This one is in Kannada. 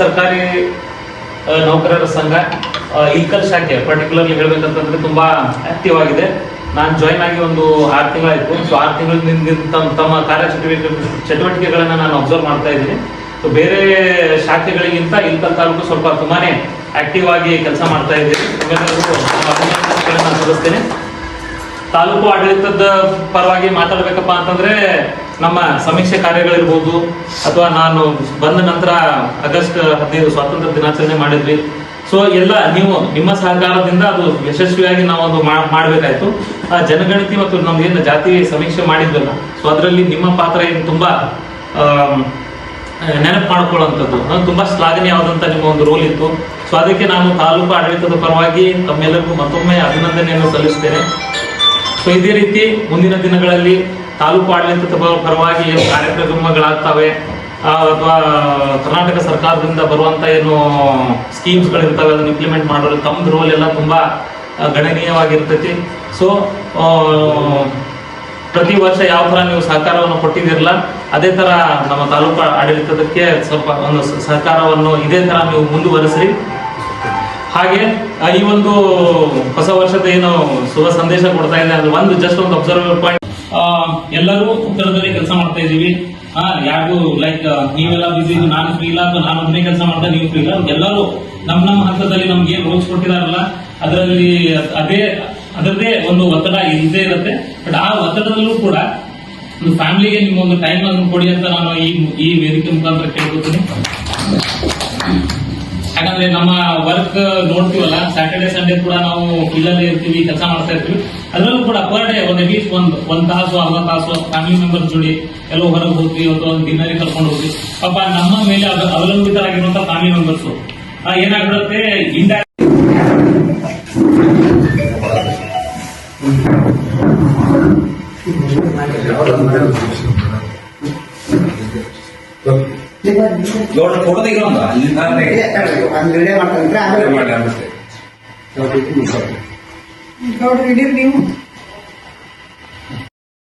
ಸರ್ಕಾರಿ ನೌಕರರ ಸಂಘ ಈಕಲ್ ಶಾಖೆ ಪರ್ಟಿಕ್ಯುಲರ್ಲಿ ಹೇಳ್ಬೇಕಂತಂದ್ರೆ ತುಂಬಾ ಆಕ್ಟಿವ್ ಆಗಿದೆ. ನಾನು ಜಾಯ್ನ್ ಆಗಿ ಒಂದು ಆರು ತಿಂಗಳಾಯ್ತು. ಸೊ ಆರು ತಿಂಗಳಿಂದ ತಮ್ಮ ತಮ್ಮ ಕಾರ್ಯ ಚಟುವಟಿಕೆ ಚಟುವಟಿಕೆಗಳನ್ನ ನಾನು ಅಬ್ಸರ್ವ್ ಮಾಡ್ತಾ ಇದ್ದೀನಿ. ಸೊ ಬೇರೆ ಶಾಖೆಗಳಿಗಿಂತ ಇಂಥ ತಾಲೂಕು ಸ್ವಲ್ಪ ತುಂಬಾನೇ ಆಕ್ಟಿವ್ ಆಗಿ ಕೆಲಸ ಮಾಡ್ತಾ ಅಭಿನಂದನೆಗಳನ್ನ ಸಲ್ಲಿಸ್ತೇನೆ. ತಾಲೂಕು ಆಡಳಿತದ ಪರವಾಗಿ ಮಾತಾಡ್ಬೇಕಪ್ಪ ಅಂತಂದ್ರೆ ನಮ್ಮ ಸಮೀಕ್ಷೆ ಕಾರ್ಯಗಳಿರ್ಬೋದು, ಅಥವಾ ನಾನು ಬಂದ ನಂತರ ಆಗಸ್ಟ್ ಹದಿನೈದು ಸ್ವಾತಂತ್ರ್ಯ ದಿನಾಚರಣೆ ಮಾಡಿದ್ವಿ. ಸೊ ಎಲ್ಲ ನೀವು ನಿಮ್ಮ ಸಹಕಾರದಿಂದ ಅದು ಯಶಸ್ವಿಯಾಗಿ ನಾವು ಒಂದು ಮಾಡಬೇಕಾಯ್ತು. ಆ ಜನಗಣತಿ ಮತ್ತು ನಮ್ಗೇನು ಜಾತಿ ಸಮೀಕ್ಷೆ ಮಾಡಿದ್ವಲ್ಲ ಸೊ ಅದರಲ್ಲಿ ನಿಮ್ಮ ಪಾತ್ರ ಏನು ತುಂಬಾ ನೆನಪು ಮಾಡ್ಕೊಳ್ಳುವಂಥದ್ದು ತುಂಬಾ ಶ್ಲಾಘನೀಯವಾದಂತ ನಿಮ್ಮ ಒಂದು ರೋಲ್ ಇತ್ತು. ಸೊ ಅದಕ್ಕೆ ನಾನು ತಾಲೂಕು ಆಡಳಿತದ ಪರವಾಗಿ ತಮ್ಮೆಲ್ಲರಿಗೂ ಮತ್ತೊಮ್ಮೆ ಅಭಿನಂದನೆಯನ್ನು ಸಲ್ಲಿಸ್ತೇನೆ. ಸೊ ಇದೇ ರೀತಿ ಮುಂದಿನ ದಿನಗಳಲ್ಲಿ ತಾಲೂಕು ಆಡಳಿತದ ಪರ- ಪರವಾಗಿ ಏನು ಕಾರ್ಯಕ್ರಮಗಳಾಗ್ತವೆ ಅಥವಾ ಕರ್ನಾಟಕ ಸರ್ಕಾರದಿಂದ ಬರುವಂತ ಏನು ಸ್ಕೀಮ್ಸ್ಗಳಿರ್ತವೆ, ಅದನ್ನು ಇಂಪ್ಲಿಮೆಂಟ್ ಮಾಡೋದು ತಮ್ಮದು ರೋಲ್ ಎಲ್ಲ ತುಂಬಾ ಗಣನೀಯವಾಗಿರ್ತೈತಿ. ಸೊ ಪ್ರತಿ ವರ್ಷ ಯಾವ ತರ ನೀವು ಸಹಕಾರವನ್ನು ಕೊಟ್ಟಿದ್ದೀರಲ್ಲ, ಅದೇ ತರ ನಮ್ಮ ತಾಲೂಕು ಆಡಳಿತದಕ್ಕೆ ಸ್ವಲ್ಪ ಒಂದು ಸಹಕಾರವನ್ನು ಇದೇ ತರ ನೀವು ಮುಂದುವರಿಸ್ರಿ. ಹಾಗೆ ಈ ಒಂದು ಹೊಸ ವರ್ಷದ ಏನು ಶುಭ ಸಂದೇಶ ಕೊಡ್ತಾ ಇದೆ, ಅದು ಒಂದು ಜಸ್ಟ್ ಒಂದು ಅಬ್ಸರ್ವ್ ಪಾಯಿಂಟ್ ಎಲ್ಲರೂ ಉತ್ತರದಲ್ಲಿ ಕೆಲಸ ಮಾಡ್ತಾ ಇದೀವಿ ಆ, ಯಾರಿಗೂ ಲೈಕ್ ನೀವೆಲ್ಲ ಬಿಸಿ ನಾನು ಫ್ರೀ ಇಲ್ಲ, ಅಥವಾ ನಾನು ಒಬ್ಬನೇ ಕೆಲಸ ಮಾಡ್ತಾ ನೀವು ಫ್ರೀ ಇಲ್ಲ, ಎಲ್ಲರೂ ನಮ್ಮ ನಮ್ಮ ಹಂತದಲ್ಲಿ ನಮ್ಗೆ ಏನು ರೋಲ್ಸ್ ಕೊಟ್ಟಿದಾರಲ್ಲ, ಅದರಲ್ಲಿ ಅದೇ ಅದರದೇ ಒಂದು ಒತ್ತಡ ಇದ್ದೇ ಇರುತ್ತೆ. ಬಟ್ ಆ ಒತ್ತಡದಲ್ಲೂ ಕೂಡ ಒಂದು ಫ್ಯಾಮಿಲಿಗೆ ನಿಮ್ಮ ಒಂದು ಟೈಮ್ ಅನ್ನು ಕೊಡಿ ಅಂತ ನಾನು ಈ ಈ ವೇದಿಕೆ ಮುಖಾಂತರ ಕೇಳ್ಕೊತೀನಿ. ಯಾಕಂದ್ರೆ ನಮ್ಮ ವರ್ಕ್ ನೋಡ್ತೀವಲ್ಲ ಸ್ಯಾಟರ್ಡೆ ಸಂಡೇ ಕೂಡ ನಾವು ಇಲ್ಲದೆ ಇರ್ತೀವಿ, ಕೆಲಸ ಮಾಡ್ತಾ ಇರ್ತೀವಿ. ಅದರಲ್ಲೂ ಕೂಡ ಪರ್ ಡೇ ಒಂದು ಅಟ್ಲೀಸ್ಟ್ ಒಂದು, ಒಂದ್ ತಾಸು ಅರ್ಧ ತಾಸು ಫ್ಯಾಮಿಲಿ ಮೆಂಬರ್ಸ್ ಜೋಡಿ ಎಲ್ಲೋ ಹೊರಗೆ ಹೋಗ್ತೀವಿ ಅಥವಾ ಒಂದು ಡಿನ್ನರಿಗೆ ಕರ್ಕೊಂಡು ಹೋಗಿ ಪಾಪ ನಮ್ಮ ಮೇಲೆ ಅದು ಅವಲಂಬಿತರಾಗಿರುವಂತ ಫ್ಯಾಮಿಲಿ ಮೆಂಬರ್ಸ್ ಏನಾಗ್ಬಿಡುತ್ತೆ? ಇಂದ ಫೋಟೋ ತೆಗಿರೋಂಗ ಅಲ್ಲಿ ಒಂದು ಮಾಡ್ತಾರೆ ಗೌಡ್ರು ಹಿಡೀರಿ ನೀವು